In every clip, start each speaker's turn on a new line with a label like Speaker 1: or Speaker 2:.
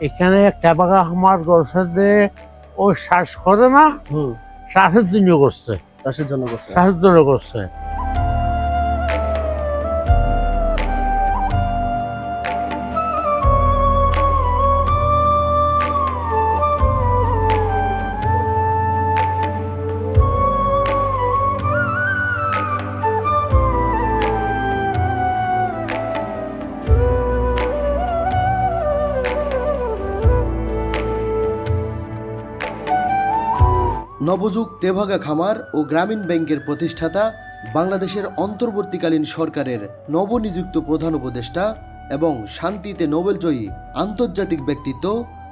Speaker 1: এখানে ক্যাপাকা আমার সাথে ও শ্বাস করে না
Speaker 2: হুম।
Speaker 1: শ্বাসের জন্য করছে।
Speaker 2: শ্বাসের জন্য করছে।
Speaker 1: শ্বাসের জন্য করছে।
Speaker 3: নবযুগ তেভাগা খামার ও গ্রামীণ ব্যাংকের প্রতিষ্ঠাতা বাংলাদেশের অন্তর্বর্তীকালীন সরকারের নবনিযুক্ত প্রধান উপদেষ্টা এবং শান্তিতে নোবেলজয়ী আন্তর্জাতিক ব্যক্তিত্ব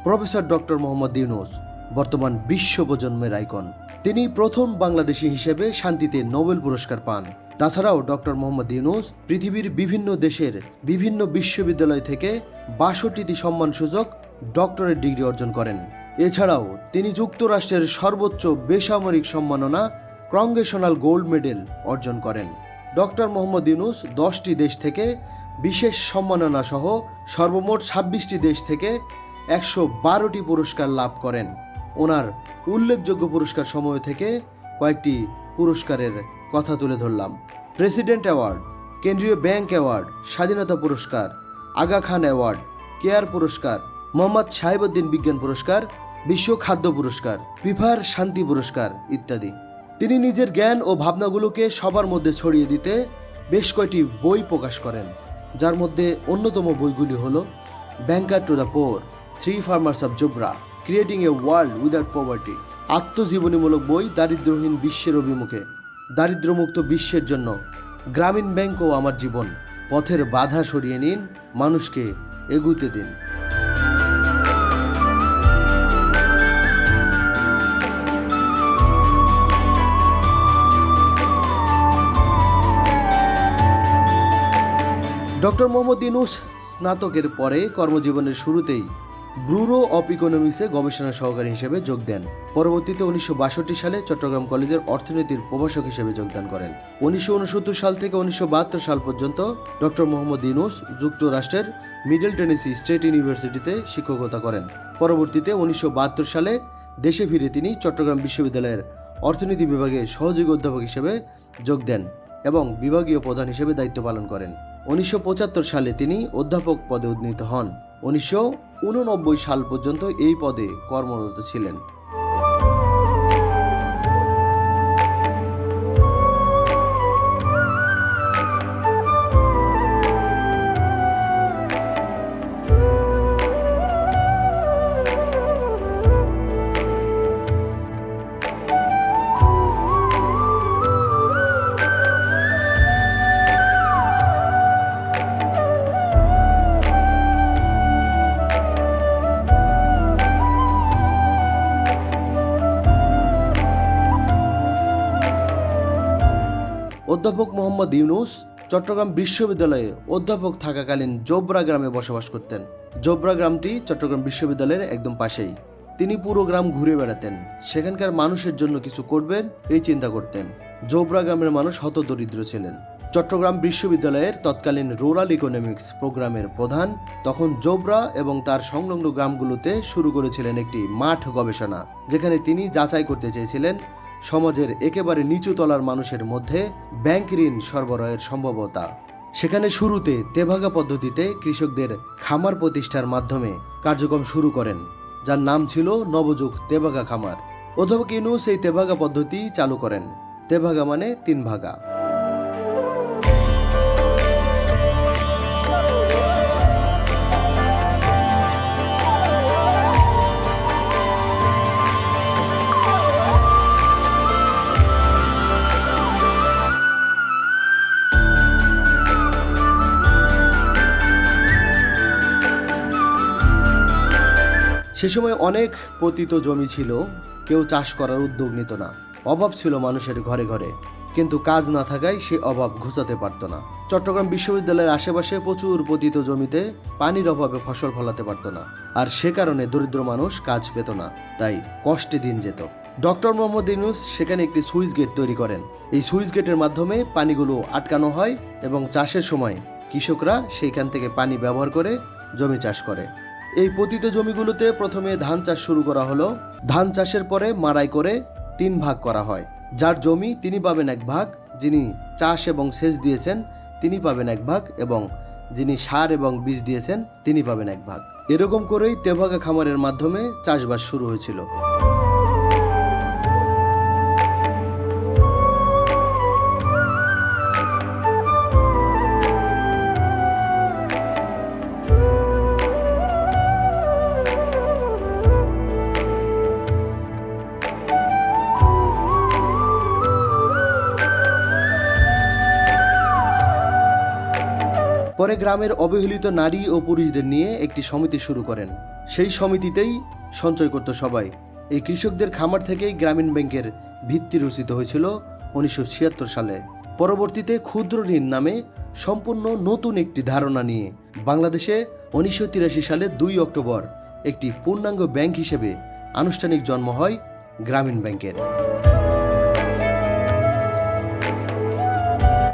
Speaker 3: প্রফেসর ডক্টর মোহাম্মদ ইউনুস, বর্তমান বিশ্ব প্রজন্মের আইকন। তিনি প্রথম বাংলাদেশি হিসেবে শান্তিতে নোবেল পুরস্কার পান। তাছাড়াও ডক্টর মোহাম্মদ ইউনুস পৃথিবীর বিভিন্ন দেশের বিভিন্ন বিশ্ববিদ্যালয় থেকে বাষট্টিটি সম্মানসূচক ডক্টরেট ডিগ্রি অর্জন করেন। এছাড়াও তিনি যুক্তরাষ্ট্রের সর্বোচ্চ বেসামরিক সম্মাননা কংগ্রেশনাল গোল্ড মেডেল অর্জন করেন। ডক্টর মোহাম্মদ ইউনুস দশটি দেশ থেকে বিশেষ সম্মাননা সহ সর্বমোট ছাব্বিশটি দেশ থেকে একশো বারোটি পুরস্কার লাভ করেন। ওনার উল্লেখযোগ্য পুরস্কার সময় থেকে কয়েকটি পুরস্কারের কথা তুলে ধরলাম। প্রেসিডেন্ট অ্যাওয়ার্ড, কেন্দ্রীয় ব্যাংক অ্যাওয়ার্ড, স্বাধীনতা পুরস্কার, আগা খান অ্যাওয়ার্ড, কেয়ার পুরস্কার মোহাম্মদ সাহেবউদ্দিন বিজ্ঞান পুরস্কার, বিশ্ব খাদ্য পুরস্কার, ফিফার শান্তি পুরস্কার ইত্যাদি। তিনি নিজের জ্ঞান ও ভাবনাগুলোকে সবার মধ্যে ছড়িয়ে দিতে বেশ কয়টি বই প্রকাশ করেন। যার মধ্যে অন্যতম বইগুলি হল banker to the poor three farmers of Jobra creating a world without poverty আত্মজীবনীমূলক বই দারিদ্র্যহীন বিশ্বের অভিমুখে, দারিদ্র্যমুক্ত বিশ্বের জন্য, গ্রামীণ ব্যাংক ও আমার জীবন, পথের বাধা সরিয়ে নিন, মানুষকে এগুতে দিন। ডক্টর মোহাম্মদ ইনুস স্নাতকের পরে কর্মজীবনের শুরুতেই ব্রুরো অফ ইকোনমিক্সে গবেষণা সহকারী হিসেবে যোগ দেন। পরবর্তীতে উনিশশো বাষট্টি সালে চট্টগ্রাম কলেজের অর্থনীতির প্রভাষক হিসেবে যোগদান করেন। উনিশশো উনসত্তর সাল থেকে উনিশশো বাহাত্তর সাল পর্যন্ত ডক্টর মোহাম্মদ ইনুস যুক্তরাষ্ট্রের মিডল টেনেসি স্টেট ইউনিভার্সিটিতে শিক্ষকতা করেন। পরবর্তীতে উনিশশো বাহাত্তর সালে দেশে ফিরে তিনি চট্টগ্রাম বিশ্ববিদ্যালয়ের অর্থনীতি বিভাগে সহযোগী অধ্যাপক হিসেবে যোগ দেন এবং বিভাগীয় প্রধান হিসেবে দায়িত্ব পালন করেন। উনিশশো পঁচাত্তর সালে তিনি অধ্যাপক পদে উন্নীত হন। উনিশশো উননব্বই সাল পর্যন্ত এই পদে কর্মরত ছিলেন। অধ্যাপক মোহাম্মদ ইউনুস চট্টগ্রাম বিশ্ববিদ্যালয়ে অধ্যাপক থাকাকালীন জোবরা গ্রামে বসবাস করতেন। জোবরা গ্রামটি চট্টগ্রাম বিশ্ববিদ্যালয়ের একদম পাশেই। তিনি পুরো গ্রাম ঘুরে বেড়াতেন। সেখানকার মানুষের জন্য কিছু করবেন, এই চিন্তা করতেন। জোবরা গ্রামের মানুষ হতদরিদ্র ছিলেন। চট্টগ্রাম বিশ্ববিদ্যালয়ের তৎকালীন রুরাল ইকোনমিক্স প্রোগ্রামের প্রধান তখন জোবরা এবং তার সংলগ্ন গ্রামগুলোতে শুরু করেছিলেন একটি মাঠ গবেষণা, যেখানে তিনি যাচাই করতে চেয়েছিলেন সমাজের একেবারে নিচু তলার মানুষের মধ্যে ব্যাংক ঋণ সরবরাহের সম্ভবতা। সেখানে শুরুতে তেভাগা পদ্ধতিতে কৃষকদের খামার প্রতিষ্ঠার মাধ্যমে কার্যক্রম শুরু করেন, যার নাম ছিল নবযুগ তেভাগা খামার। অধ্যাপক ইউনুস এই তেভাগা পদ্ধতি চালু করেন। তেভাগা মানে তিন ভাগা সে সময় অনেক পতিত জমি ছিল, কেউ চাষ করার উদ্যোগ নিত না। অভাব ছিল মানুষের ঘরে ঘরে, কিন্তু কাজ না থাকায় সে অভাব ঘুচাতে পারত না। চট্টগ্রাম বিশ্ববিদ্যালয়ের আশেপাশে প্রচুর পতিত জমিতে পানির অভাবে ফসল ফলাতে পারত না, আর সে কারণে দরিদ্র মানুষ কাজ পেত না, তাই কষ্টে দিন যেত। ডক্টর মোহাম্মদ ইউনুস সেখানে একটি সুইচ গেট তৈরি করেন। এই সুইচ গেটের মাধ্যমে পানিগুলো আটকানো হয় এবং চাষের সময় কৃষকরা সেইখান থেকে পানি ব্যবহার করে জমি চাষ করে। এই পতিত জমিগুলোতে প্রথমে ধান চাষ শুরু করা হলো। ধান চাষের পরে মাড়াই করে তিন ভাগ করা হয়। যার জমি তিনি পাবেন এক ভাগ, যিনি চাষ এবং সেচ দিয়েছেন তিনি পাবেন এক ভাগ এবং যিনি সার এবং বীজ দিয়েছেন তিনি পাবেন এক ভাগ। এরকম করেই তেভাগা খামারের মাধ্যমে চাষবাস শুরু হয়েছিল। পরে গ্রামের অবহেলিত নারী ও পুরুষদের নিয়ে একটি সমিতি শুরু করেন। সেই সমিতিতেই সঞ্চয় করত সবাই। এই কৃষকদের খামার থেকেই গ্রামীণ ব্যাংকের ভিত্তি রচিত হয়েছিল উনিশশো ছিয়াত্তর সালে। পরবর্তীতে ক্ষুদ্র ঋণ নামে সম্পূর্ণ নতুন একটি ধারণা নিয়ে বাংলাদেশে উনিশশো তিরাশি সালে দুই অক্টোবর একটি পূর্ণাঙ্গ ব্যাংক হিসেবে আনুষ্ঠানিক জন্ম হয় গ্রামীণ ব্যাংকের।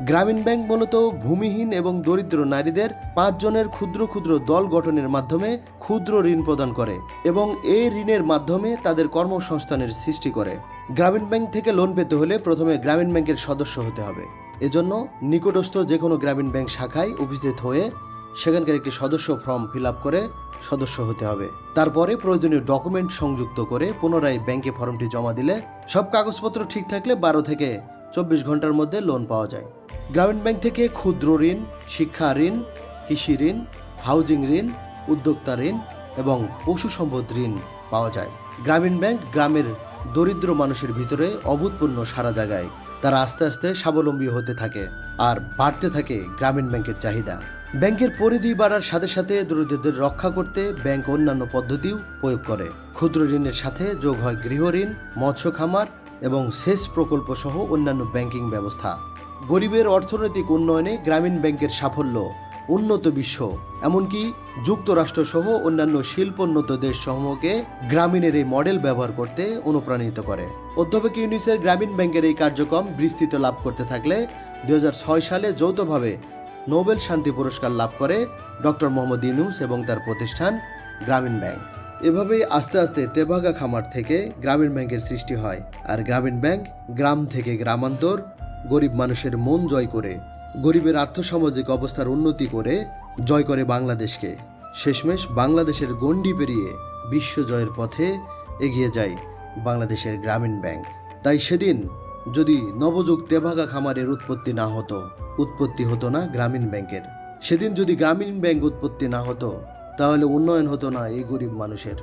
Speaker 3: গ্রামীণ ব্যাংক মূলত ভূমিহীন এবং দরিদ্র নারীদের পাঁচজনের ক্ষুদ্র ক্ষুদ্র দল গঠনের মাধ্যমে ক্ষুদ্র ঋণ প্রদান করে এবং এই ঋণের মাধ্যমে তাদের কর্মসংস্থানের সৃষ্টি করে। গ্রামীণ ব্যাংক থেকে লোন পেতে হলে প্রথমে গ্রামীণ ব্যাংকের সদস্য হতে হবে। এজন্য নিকটস্থ যে কোনো গ্রামীণ ব্যাংক শাখায় উপস্থিত হয়ে সেখানকার একটি সদস্য ফর্ম ফিল করে সদস্য হতে হবে। তারপরে প্রয়োজনীয় ডকুমেন্ট সংযুক্ত করে পুনরায় ব্যাংকে ফর্মটি জমা দিলে সব কাগজপত্র ঠিক থাকলে বারো থেকে চব্বিশ ঘণ্টার মধ্যে লোন পাওয়া যায়। গ্রামীণ ব্যাংক থেকে ক্ষুদ্র ঋণ, শিক্ষা ঋণ, কৃষি ঋণ, হাউজিং ঋণ, উদ্যোক্তা ঋণ এবং পশু সম্পদ ঋণ পাওয়া যায়। গ্রামীণ ব্যাংক গ্রামের দরিদ্র মানুষের ভিতরে অভূতপূর্ণ সারা জায়গায় তারা আস্তে আস্তে স্বাবলম্বী হতে থাকে আর বাড়তে থাকে গ্রামীণ ব্যাংকের চাহিদা। ব্যাংকের পরিধি বাড়ার সাথে সাথে দরিদ্রদের রক্ষা করতে ব্যাংক অন্যান্য পদ্ধতিও প্রয়োগ করে। ক্ষুদ্র ঋণের সাথে যোগ হয় গৃহ ঋণ, মৎস্য খামার এবং সেচ প্রকল্প সহ অন্যান্য ব্যাংকিং ব্যবস্থা। গরিবের অর্থনৈতিক উন্নয়নে গ্রামীণ ব্যাংকের সাফল্য, উন্নত বিশ্ব, এমনকি যুক্তরাষ্ট্র সহ অন্যান্য শিল্পোন্নত দেশ সমূহকে গ্রামীণের এই মডেল ব্যবহার করতে অনুপ্রাণিত করে। অধ্যাপক ইউনিসের গ্রামীণ ব্যাংকের এই কার্যক্রম বিস্তৃত লাভ করতে থাকলে দুই হাজার ছয় সালে যৌথভাবে নোবেল শান্তি পুরস্কার লাভ করে ডক্টর মোহাম্মদ ইউনুস এবং তার প্রতিষ্ঠান গ্রামীণ ব্যাংক। এভাবেই আস্তে আস্তে তেভাগা খামার থেকে গ্রামীণ ব্যাংকের সৃষ্টি হয়, আর গ্রামীণ ব্যাংক গ্রাম থেকে গ্রামান্তর গরিব মানুষের মন জয় করে, গরিবের আর্থসামাজিক অবস্থার উন্নতি করে জয় করে বাংলাদেশকে। শেষমেশ বাংলাদেশের গণ্ডি পেরিয়ে বিশ্ব জয়ের পথে এগিয়ে যায় বাংলাদেশের গ্রামীণ ব্যাংক। তাই সেদিন যদি নবযুগ তেভাগা খামারের উৎপত্তি না হতো, উৎপত্তি হতো না গ্রামীণ ব্যাংকের। সেদিন যদি গ্রামীণ ব্যাংক উৎপত্তি না হতো, তাহলে উন্নয়ন হতো না এই গরিব মানুষের।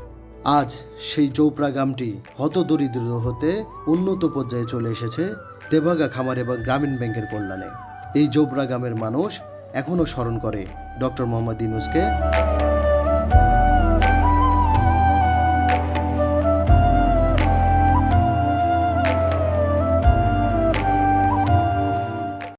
Speaker 3: আজ সেই চৌপড়া গ্রামটি হত দরিদ্র হতে উন্নত পর্যায়ে চলে এসেছে তেভাগা খামার এবং গ্রামীণ ব্যাংকের কল্যাণে। এই জোবরা গ্রামের মানুষ এখনও স্মরণ করে ডক্টর মোহাম্মদ ইনুসকে